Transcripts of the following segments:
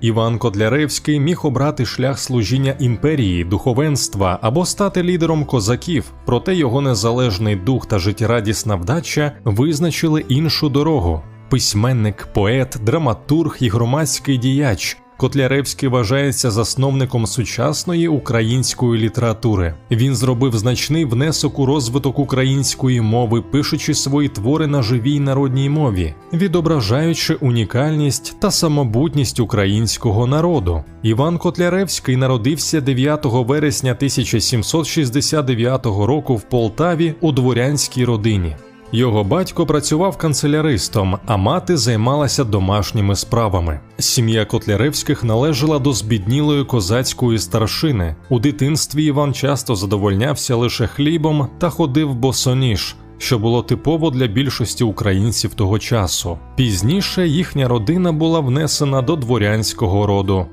Іван Котляревський міг обрати шлях служіння імперії, духовенства або стати лідером козаків, проте його незалежний дух та життєрадісна вдача визначили іншу дорогу. Письменник, поет, драматург і громадський діяч. Котляревський вважається засновником сучасної української літератури. Він зробив значний внесок у розвиток української мови, пишучи свої твори на живій народній мові, відображаючи унікальність та самобутність українського народу. Іван Котляревський народився 9 вересня 1769 року в Полтаві у дворянській родині. Його батько працював канцеляристом, а мати займалася домашніми справами. Сім'я Котляревських належала до збіднілої козацької старшини. У дитинстві Іван часто задовольнявся лише хлібом та ходив босоніж, що було типово для більшості українців того часу. Пізніше їхня родина була внесена до дворянського роду.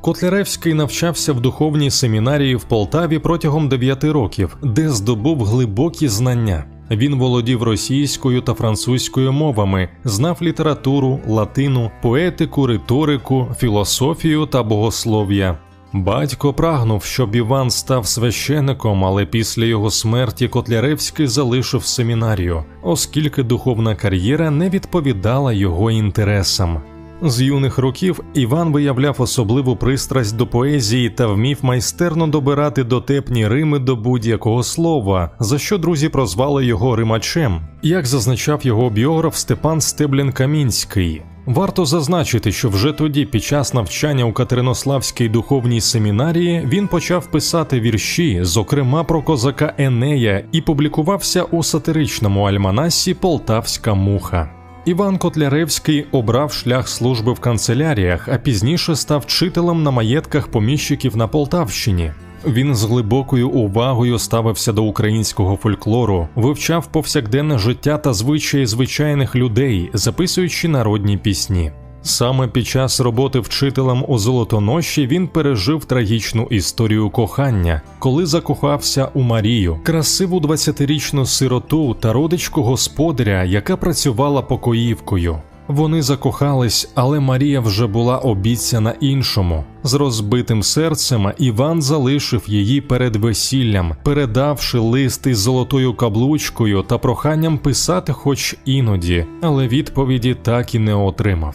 Котляревський навчався в духовній семінарії в Полтаві протягом 9 років, де здобув глибокі знання. Він володів російською та французькою мовами, знав літературу, латину, поетику, риторику, філософію та богослов'я. Батько прагнув, щоб Іван став священником, але після його смерті Котляревський залишив семінарію, оскільки духовна кар'єра не відповідала його інтересам. З юних років Іван виявляв особливу пристрасть до поезії та вмів майстерно добирати дотепні рими до будь-якого слова, за що друзі прозвали його римачем, як зазначав його біограф Степан Стеблін Камінський. Варто зазначити, що вже тоді, під час навчання у Катеринославській духовній семінарії, він почав писати вірші, зокрема про козака Енея, і публікувався у сатиричному альманасі Полтавська муха. Іван Котляревський обрав шлях служби в канцеляріях, а пізніше став вчителем на маєтках поміщиків на Полтавщині. Він з глибокою увагою ставився до українського фольклору, вивчав повсякденне життя та звичаї звичайних людей, записуючи народні пісні. Саме під час роботи вчителем у Золотоноші він пережив трагічну історію кохання, коли закохався у Марію, красиву 20-річну сироту та родичку господаря, яка працювала покоївкою. Вони закохались, але Марія вже була обіцяна іншому. З розбитим серцем Іван залишив її перед весіллям, передавши лист із золотою каблучкою та проханням писати, хоч іноді, але відповіді так і не отримав.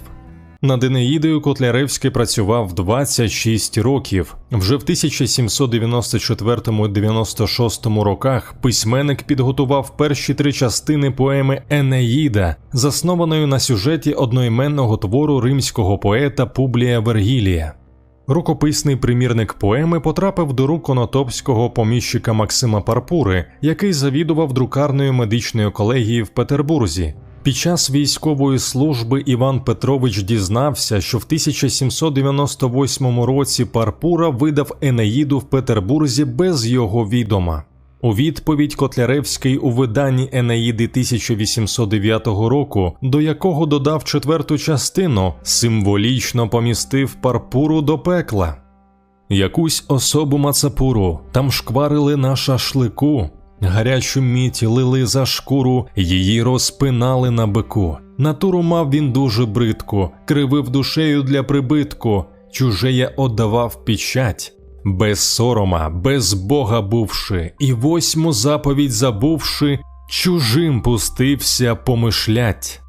Над Енеїдою Котляревський працював 26 років. Вже в 1794-96 роках письменник підготував перші три частини поеми Енеїда, заснованої на сюжеті одноіменного твору римського поета Публія Вергілія. Рукописний примірник поеми потрапив до рук конотопського поміщика Максима Парпури, який завідував друкарною медичною колегії в Петербурзі. Під час військової служби Іван Петрович дізнався, що в 1798 році Парпура видав Енеїду в Петербурзі без його відома. У відповідь Котляревський у виданні Енеїди 1809 року, до якого додав четверту частину, символічно помістив Парпуру до пекла. Якусь особу Мацапуру там шкварили на шашлику. Гарячу мідь лили за шкуру, її розпинали на бику. Натуру мав він дуже бридку, кривив душею для прибитку, чужеє оддавав печать. Без сорома, без Бога бувши, і восьму заповідь забувши, чужим пустився помишлять.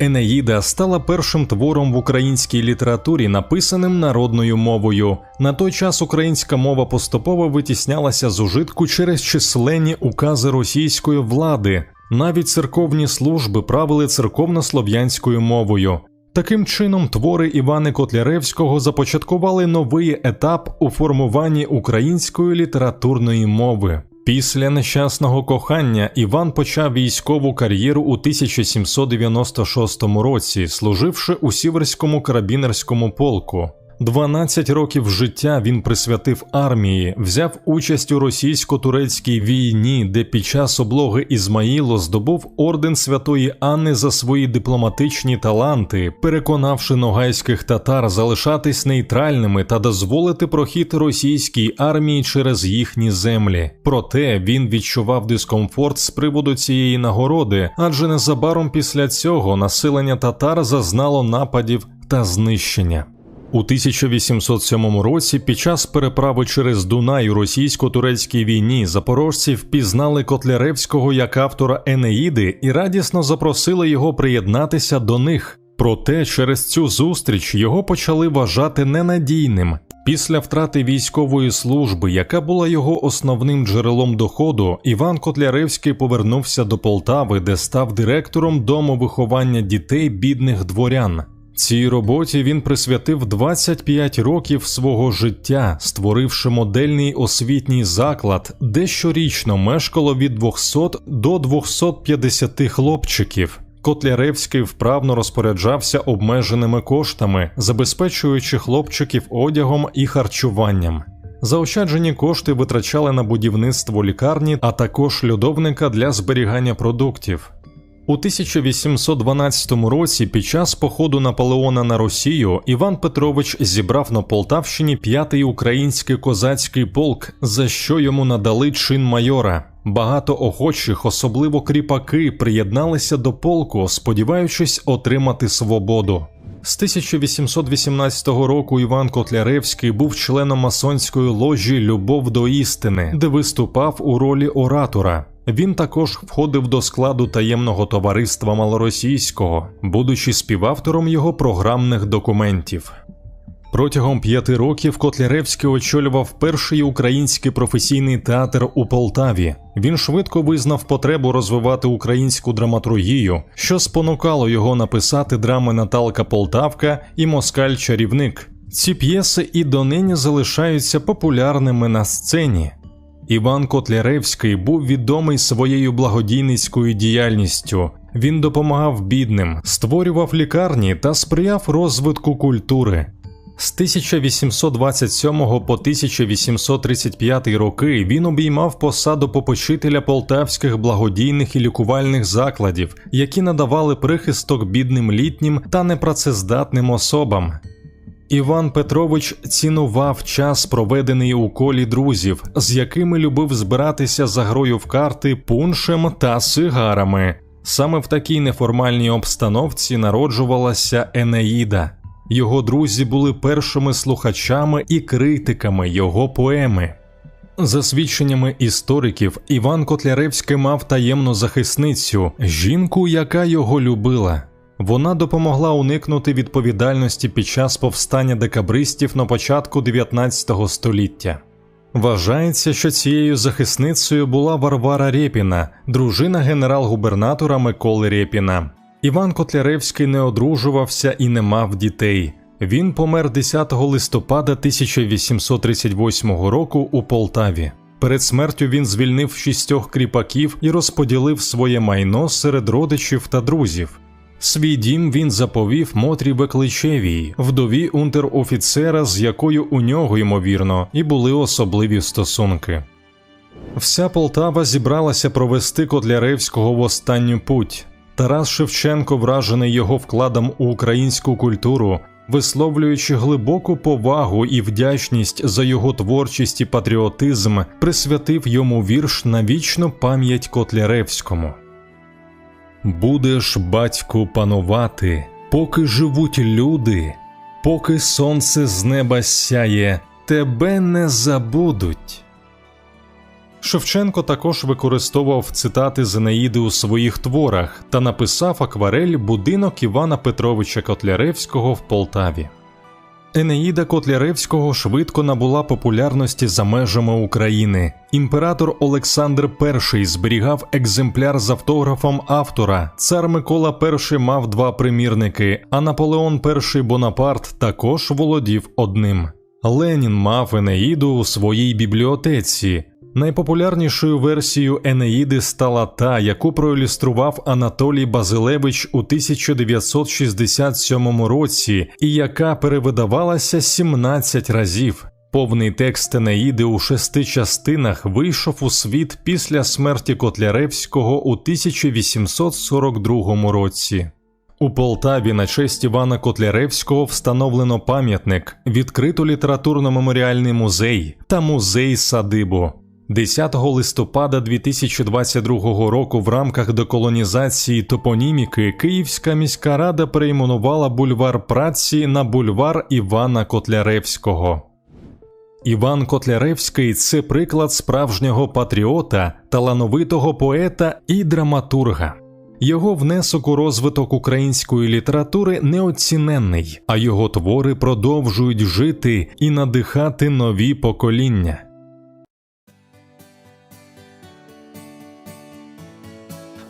Енеїда стала першим твором в українській літературі, написаним народною мовою. На той час українська мова поступово витіснялася з ужитку через численні укази російської влади. Навіть церковні служби правили церковно-слов'янською мовою. Таким чином, твори Івана Котляревського започаткували новий етап у формуванні української літературної мови. Після нещасного кохання Іван почав військову кар'єру у 1796 році, служивши у Сіверському карабінерському полку. 12 років життя він присвятив армії, взяв участь у російсько-турецькій війні, де під час облоги Ізмаїло здобув орден Святої Анни за свої дипломатичні таланти, переконавши ногайських татар залишатись нейтральними та дозволити прохід російській армії через їхні землі. Проте він відчував дискомфорт з приводу цієї нагороди, адже незабаром після цього населення татар зазнало нападів та знищення. У 1807 році під час переправи через Дунай у російсько-турецькій війні запорожці впізнали Котляревського як автора Енеїди і радісно запросили його приєднатися до них. Проте через цю зустріч його почали вважати ненадійним. Після втрати військової служби, яка була його основним джерелом доходу, Іван Котляревський повернувся до Полтави, де став директором дому виховання дітей бідних дворян. Цій роботі він присвятив 25 років свого життя, створивши модельний освітній заклад, де щорічно мешкало від 200 до 250 хлопчиків. Котляревський вправно розпоряджався обмеженими коштами, забезпечуючи хлопчиків одягом і харчуванням. Заощаджені кошти витрачали на будівництво лікарні, а також льодовника для зберігання продуктів. У 1812 році, під час походу Наполеона на Росію, Іван Петрович зібрав на Полтавщині п'ятий український козацький полк, за що йому надали чин майора. Багато охочих, особливо кріпаки, приєдналися до полку, сподіваючись отримати свободу. З 1818 року Іван Котляревський був членом масонської ложі Любов до істини, де виступав у ролі оратора. Він також входив до складу таємного товариства малоросійського, будучи співавтором його програмних документів. Протягом п'яти років Котляревський очолював перший український професійний театр у Полтаві. Він швидко визнав потребу розвивати українську драматургію, що спонукало його написати драми Наталка Полтавка і Москаль Чарівник. Ці п'єси і донині залишаються популярними на сцені. Іван Котляревський був відомий своєю благодійницькою діяльністю. Він допомагав бідним, створював лікарні та сприяв розвитку культури. З 1827 по 1835 роки він обіймав посаду попочителя полтавських благодійних і лікувальних закладів, які надавали прихисток бідним літнім та непрацездатним особам. Іван Петрович цінував час, проведений у колі друзів, з якими любив збиратися за грою в карти пуншем та сигарами. Саме в такій неформальній обстановці народжувалася Енеїда. Його друзі були першими слухачами і критиками його поеми. За свідченнями істориків, Іван Котляревський мав таємну захисницю, жінку, яка його любила. Вона допомогла уникнути відповідальності під час повстання декабристів на початку 19 століття. Вважається, що цією захисницею була Варвара Рєпіна, дружина генерал-губернатора Миколи Рєпіна. Іван Котляревський не одружувався і не мав дітей. Він помер 10 листопада 1838 року у Полтаві. Перед смертю він звільнив шістьох кріпаків і розподілив своє майно серед родичів та друзів. Свій дім він заповів Мотрі Бекличевій, вдові унтер-офіцера, з якою у нього, ймовірно, і були особливі стосунки. Вся Полтава зібралася провести Котляревського в останню путь. Тарас Шевченко, вражений його вкладом у українську культуру, висловлюючи глибоку повагу і вдячність за його творчість і патріотизм, присвятив йому вірш на вічну пам'ять Котляревському. Будеш, батьку, панувати, поки живуть люди, поки сонце з неба сяє, тебе не забудуть. Шевченко також використовував цитати Зенеїди у своїх творах та написав акварель будинок Івана Петровича Котляревського в Полтаві. Енеїда Котляревського швидко набула популярності за межами України. Імператор Олександр І зберігав екземпляр з автографом автора. Цар Микола І мав два примірники, а Наполеон І Бонапарт також володів одним. Ленін мав Енеїду у своїй бібліотеці. Найпопулярнішою версією Енеїди стала та, яку проілюстрував Анатолій Базилевич у 1967 році, і яка перевидавалася 17 разів. Повний текст Енеїди у шести частинах вийшов у світ після смерті Котляревського у 1842 році. У Полтаві на честь Івана Котляревського встановлено пам'ятник, відкрито літературно-меморіальний музей та музей садибу. 10 листопада 2022 року в рамках деколонізації топоніміки Київська міська рада перейменувала бульвар праці на бульвар Івана Котляревського. Іван Котляревський це приклад справжнього патріота, талановитого поета і драматурга. Його внесок у розвиток української літератури неоціненний, а його твори продовжують жити і надихати нові покоління.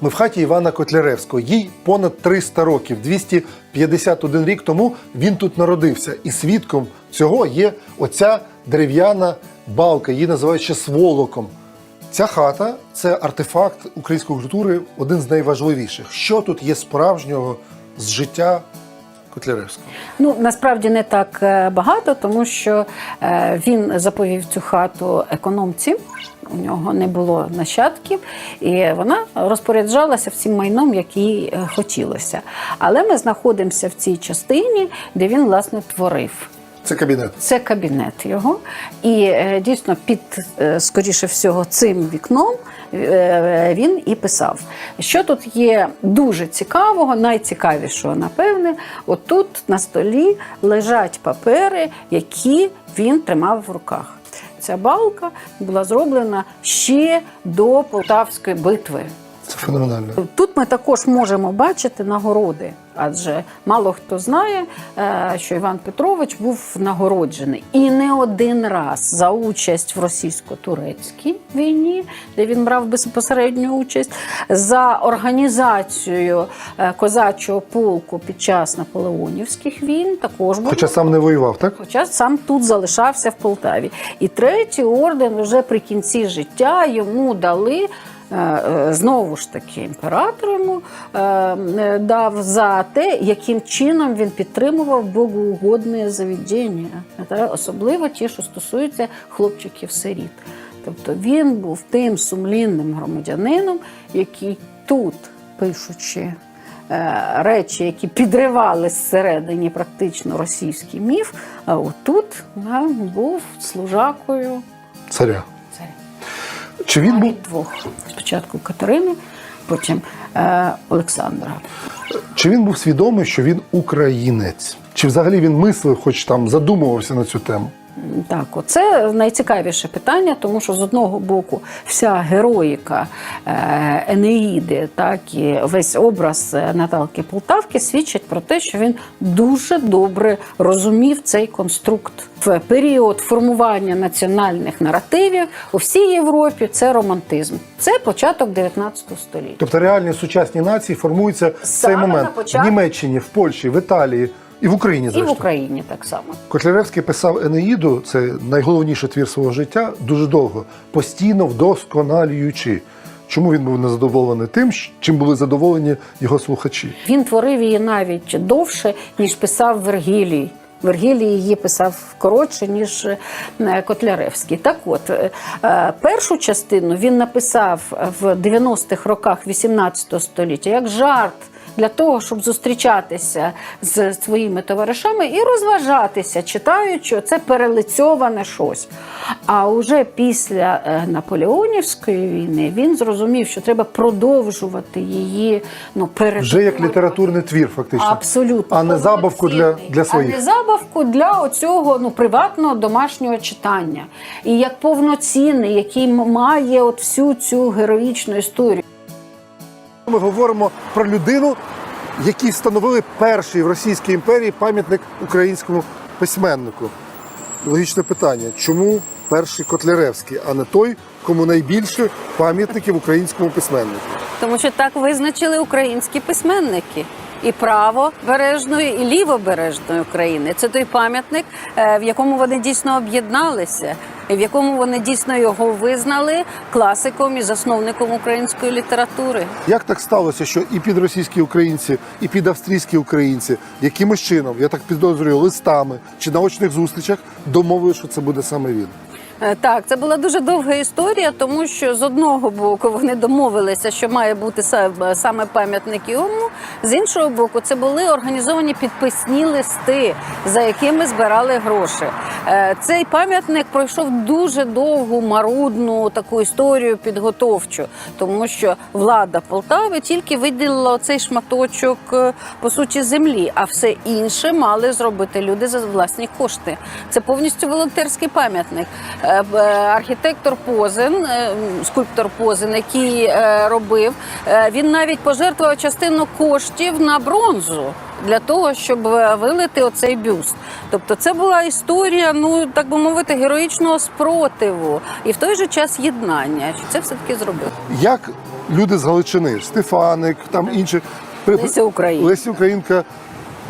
Ми в хаті Івана Котляревського. Їй понад 300 років, 251 рік тому він тут народився. І свідком цього є оця дерев'яна балка, її називають ще сволоком. Ця хата це артефакт української культури, один з найважливіших. Що тут є справжнього з життя Котляревського? Ну насправді не так е, багато, тому що е, він заповів цю хату економці. У нього не було нащадків, і вона розпоряджалася всім майном, який е, хотілося. Але ми знаходимося в цій частині, де він власне творив. Це кабінет. Це кабінет його. І е, дійсно під, е, скоріше всього, цим вікном е, він і писав. Що тут є дуже цікавого, найцікавішого, напевне, отут на столі лежать папери, які він тримав в руках. Ця балка була зроблена ще до Полтавської битви. Це феноменально. Тут ми також можемо бачити нагороди, адже мало хто знає, е, що Іван Петрович був нагороджений і не один раз за участь в російсько-турецькій війні, де він брав безпосередню участь, за організацію е, козачого полку під час наполеонівських війн. Також був Хоча сам не воював, так? Хоча сам тут залишався в Полтаві. І третій орден вже при кінці життя йому дали. Е, е, Знову ж таки, імператор йому е, дав за те, яким чином він підтримував богоугодне заведення, особливо ті, що стосуються хлопчиків-сиріт. Тобто він був тим сумлінним громадянином, який тут, пишучи речі, які підривали зсередині практично російський міф, а отут був служакою Царя. Чи він був двох. Спочатку Катерини, потім е, Олександра. Чи він був свідомий, що він українець? Чи взагалі він мислив, хоч там задумувався на цю тему? Так, оце найцікавіше питання, тому що з одного боку вся героїка е, Енеїди, так і весь образ е, Наталки Полтавки свідчать про те, що він дуже добре розумів цей конструкт. В період формування національних наративів у всій Європі це романтизм. Це початок 19 століття. Тобто реальні сучасні нації формуються в цей момент початку. в Німеччині, в Польщі, в Італії і в Україні. І в Україні так само. Котляревський писав Енеїду, це найголовніший твір свого життя, дуже довго, постійно вдосконалюючи. Чому він був незадоволений тим, чим були задоволені його слухачі? Він творив її навіть довше, ніж писав Вергілій. Вергілій її писав коротше, ніж е, Котляревський. Так от, е, е, першу частину він написав в 90-х роках 18 століття як жарт для того, щоб зустрічатися з своїми товаришами і розважатися, читаючи це перелицьоване щось. А вже після е, Наполеонівської війни він зрозумів, що треба продовжувати її ну, Вже як літературний твір, фактично. Абсолютно. А не забавку для, для своїх. А не забавку для оцього ну, приватного домашнього читання. І як повноцінний, який має от всю цю героїчну історію. Ми говоримо про людину, якій встановили перший в Російській імперії пам'ятник українському письменнику. Логічне питання: чому перший Котляревський, а не той, кому найбільше пам'ятників українському письменнику? Тому що так визначили українські письменники. І правобережної, і лівобережної України. Це той пам'ятник, е, в якому вони дійсно об'єдналися, в якому вони дійсно його визнали класиком і засновником української літератури. Як так сталося, що і під російські українці, і під австрійські українці якимось чином, я так підозрюю, листами чи на очних зустрічах домовили, що це буде саме він? Е, Так, це була дуже довга історія, тому що з одного боку вони домовилися, що має бути са- саме пам'ятник йому. З іншого боку, це були організовані підписні листи, за якими збирали гроші. Е, Цей пам'ятник пройшов дуже довгу марудну таку історію підготовчу, тому що влада Полтави тільки виділила цей шматочок е, по суті землі, а все інше мали зробити люди за власні кошти. Це повністю волонтерський пам'ятник. Е, е, Архітектор Позин, е, скульптор Позин, який робив, він навіть пожертвував частину коштів на бронзу. Для того щоб вилити оцей бюст, тобто це була історія, ну так би мовити, героїчного спротиву і в той же час єднання. Що це все таки зробив. Як люди з Галичини, Стефаник, там інші Леся Українка. Леся Українка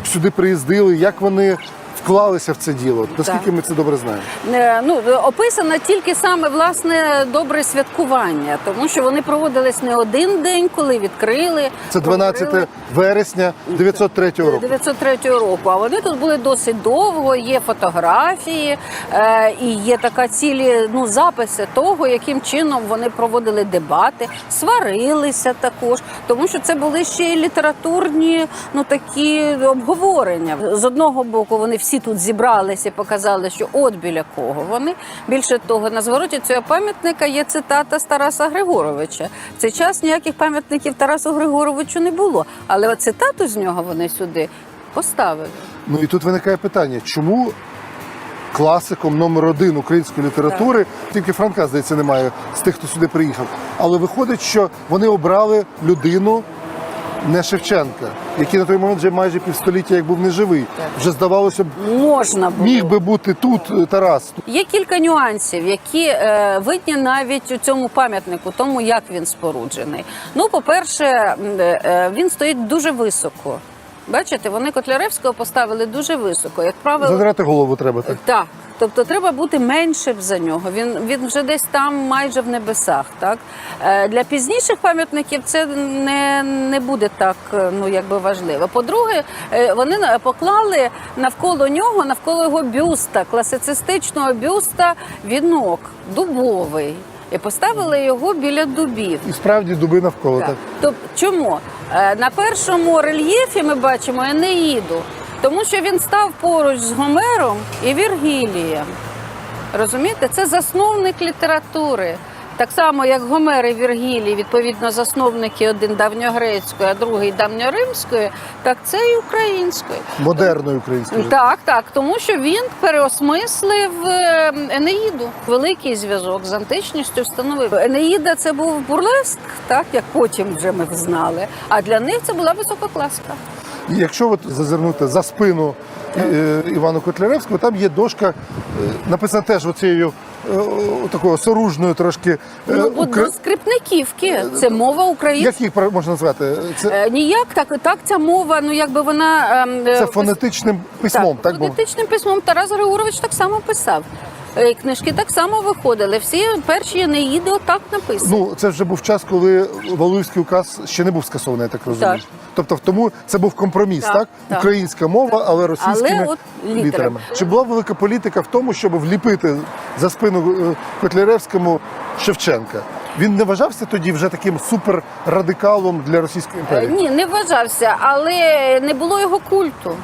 сюди приїздили, як вони вклалися в це діло? Наскільки Так. ми це добре знаємо? Е, ну описано тільки саме власне добре святкування, тому що вони проводились не один день, коли відкрили. Це 12 провели вересня 903 року. 903 року. А вони тут були досить довго. Є фотографії е, і є така цілі ну записи того, яким чином вони проводили дебати, сварилися також, тому що це були ще й літературні ну такі обговорення. З одного боку, вони всі тут зібралися і показали, що от біля кого вони. Більше того, на звороті цього пам'ятника є цитата з Тараса Григоровича. В цей час ніяких пам'ятників Тарасу Григоровичу не було, але цитату з нього вони сюди поставили. Ну і тут виникає питання, чому класиком номер один української літератури, тільки Франка, здається, немає з тих, хто сюди приїхав. Але виходить, що вони обрали людину не Шевченка, який на той момент вже майже півстоліття як був неживий. Вже здавалося б, Можна було. міг би бути тут е, Тарас. Є кілька нюансів, які е, видні навіть у цьому пам'ятнику, тому як він споруджений. Ну, по-перше, е, він стоїть дуже високо. Бачите, вони Котляревського поставили дуже високо. Як правило, Задрати голову треба так. так. Тобто треба бути меншим за нього. Він він вже десь там майже в небесах. Так Е, для пізніших пам'ятників це не, не буде так е, ну якби важливо. По-друге, е, вони поклали навколо нього, навколо його бюста, класицистичного бюста, вінок дубовий. І поставили його біля дубів. І справді дуби навколо так. Тобто, чому? Е, На першому рельєфі ми бачимо Енеїду, тому що він став поруч з Гомером і Віргілієм. Розумієте, це засновник літератури. Так само, як Гомер і Віргілій, відповідно, засновники один давньогрецької, а другий давньоримської, так це і української. Модерної української. Так, так, тому що він переосмислив е, Енеїду. Великий зв'язок з античністю встановив. Енеїда це був бурлеск, так як потім вже ми знали. А для них це була. І Якщо от зазирнути за спину е, Івана Котляревського, там є дошка, е, написана теж оцією такою соружною трошки. е, Ну, бо укра- скрипниківки це мова українська. Як їх можна назвати? Це, Е, Ніяк так, так ця мова, ну якби вона ем, е, це фонетичним письмом, так, так фонетичним письмом Тарас Григорович так само писав. Е, Книжки так само виходили. Всі перші Енеїди отак написані. ну це вже був час, коли Валуївський указ ще не був скасований, я так розумію. Так. Тобто, тому це був компроміс, так? Так, так. Українська мова, але російськими Але от літерами. літерами. Чи була велика політика в тому, щоб вліпити за спину е, Котляревському Шевченка? Він не вважався тоді вже таким суперрадикалом для Російської Е, імперії? Ні, не вважався, але не було його культу.